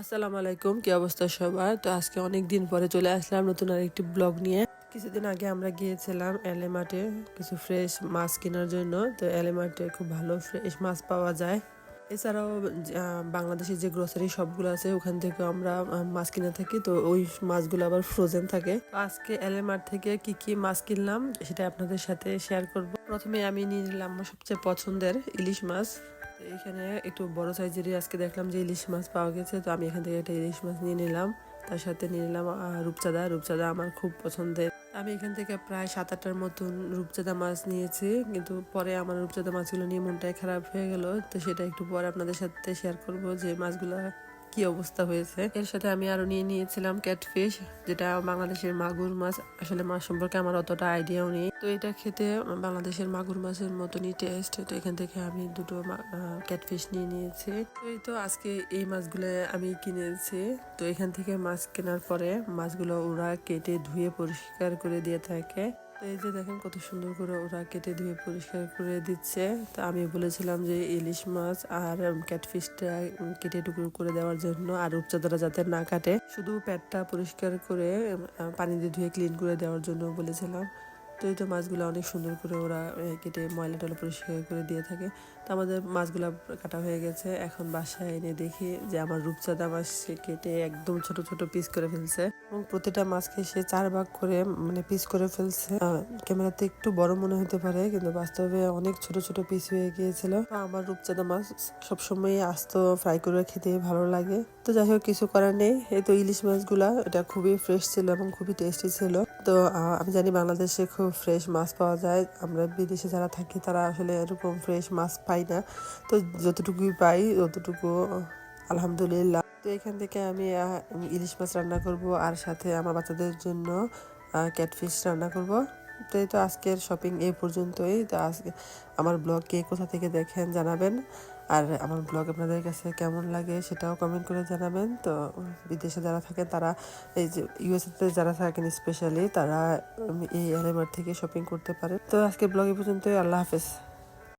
আসসালামু আলাইকুম, কি অবস্থা সবার? তো আজকে অনেক দিন পরে চলে আসলাম নতুন আরেকটি ব্লগ নিয়ে। কিছুদিন আগে আমরা গিয়েছিলাম এলেমার্টে কিছু ফ্রেশ মাছ কেনার জন্য। তো এলেমার্টে খুব ভালো ফ্রেশ মাছ পাওয়া যায়। এছাড়াও বাংলাদেশের যে গ্রোসারি শপগুলো আছে, ওখান থেকে আমরা মাছ কিনে থাকি। তো ওই মাছগুলো আবার ফ্রোজেন থাকে। আজকে এলেমার্ট থেকে কি কি মাছ কিনলাম, সেটা আপনাদের সাথে শেয়ার করব। প্রথমে আমি নিয়ে নিলাম সবচেয়ে পছন্দের ইলিশ মাছ। এখানে একটু বড় সাইজেরই আজকে দেখলাম যে ইলিশ মাছ পাওয়া গেছে, তো আমি এখান থেকে একটা ইলিশ মাছ নিয়ে নিলাম। তার সাথে নিয়ে নিলাম রূপচাঁদা। রূপচাঁদা আমার খুব পছন্দের। আমি এখান থেকে প্রায় সাত আটটার মতন রূপচাঁদা মাছ নিয়েছি, কিন্তু পরে আমার রূপচাঁদা মাছগুলো নিয়ে মনটাই খারাপ হয়ে গেল। তো সেটা একটু পরে আপনাদের সাথে শেয়ার করব যে মাছগুলো কি অবস্থা হয়েছে? এর সাথে আমি আরও নিয়ে নিয়েছিলাম ক্যাটফিশ যেটা বাংলাদেশের মাগুর মাছ। আসলে মাছ সম্পর্কে আমার অতটা আইডিয়াও নেই। তো এটা খেতে বাংলাদেশের মাগুর মাছের মতনই টেস্ট তো এখান থেকে আমি দুটো ক্যাটফিশ নিয়ে নিয়েছি। তো এই তো আজকে এই মাছগুলো আমি কিনেছি। তো এখান থেকে মাছ কেনার পরে মাছগুলো ওরা কেটে ধুয়ে পরিষ্কার করে দিয়ে থাকে। এই যে দেখেন কত সুন্দর করে ওরা কেটে ধুয়ে পরিষ্কার করে দিচ্ছে। তো আমি বলেছিলাম যে ইলিশ মাছ আর ক্যাটফিশটা কেটে টুকরো করে দেওয়ার জন্য আর উপচাদরা যাতে না কাটে। শুধু পেটটা পরিষ্কার করে পানি দিয়ে ধুয়ে ক্লিন করে দেওয়ার জন্য বলেছিলাম। তো এই তো মাছগুলো অনেক সুন্দর করে ওরা কেটে ময়লা টয়লা পরিষ্কার করে দিয়ে থাকে। তো আমাদের মাছগুলো কাটা হয়ে গেছে। এখন বাসায় এনে দেখি যে আমার রূপচাঁদা মাছ সে কেটে একদম ছোট ছোট পিস করে ফেলছে। এবং প্রতিটা মাছকে সে চার ভাগ করে মানে পিস করে ফেলছে। ক্যামেরাতে একটু বড় মনে হতে পারে, কিন্তু বাস্তবে অনেক ছোট ছোট পিস হয়ে গিয়েছিল। আমার রূপচাঁদা মাছ সবসময় আস্ত ফ্রাই করে খেতে ভালো লাগে। তো যাই হোক, কিছু করার নেই। এই তো ইলিশ মাছগুলা, এটা খুবই ফ্রেশ ছিল এবং খুবই টেস্টি ছিল। তো আমি জানি বাংলাদেশে খুব ফ্রেশ মাছ পাওয়া যায়। আমরা বিদেশে যারা থাকি, তারা আসলে এরকম ফ্রেশ মাছ পাই না। তো যতটুকুই পাই, ততটুকু, আলহামদুলিল্লাহ। তো এখান থেকে আমি ইলিশ মাছ রান্না করব আর সাথে আমার বাচ্চাদের জন্য ক্যাটফিশ রান্না করব। তো এই তো আজকের শপিং এই পর্যন্তই। তো আজকে আমার ব্লগ কে কোথা থেকে দেখেন জানাবেন। আর আমার ব্লগ আপনাদের কাছে কেমন লাগে সেটাও কমেন্ট করে জানাবেন। তো বিদেশে যারা থাকেন, তারা এই যে ইউএসএতে যারা থাকেন স্পেশালি তারা এই এলএমআর থেকে শপিং করতে পারে তো আজকে ব্লগ পর্যন্তই, আল্লাহ হাফেজ।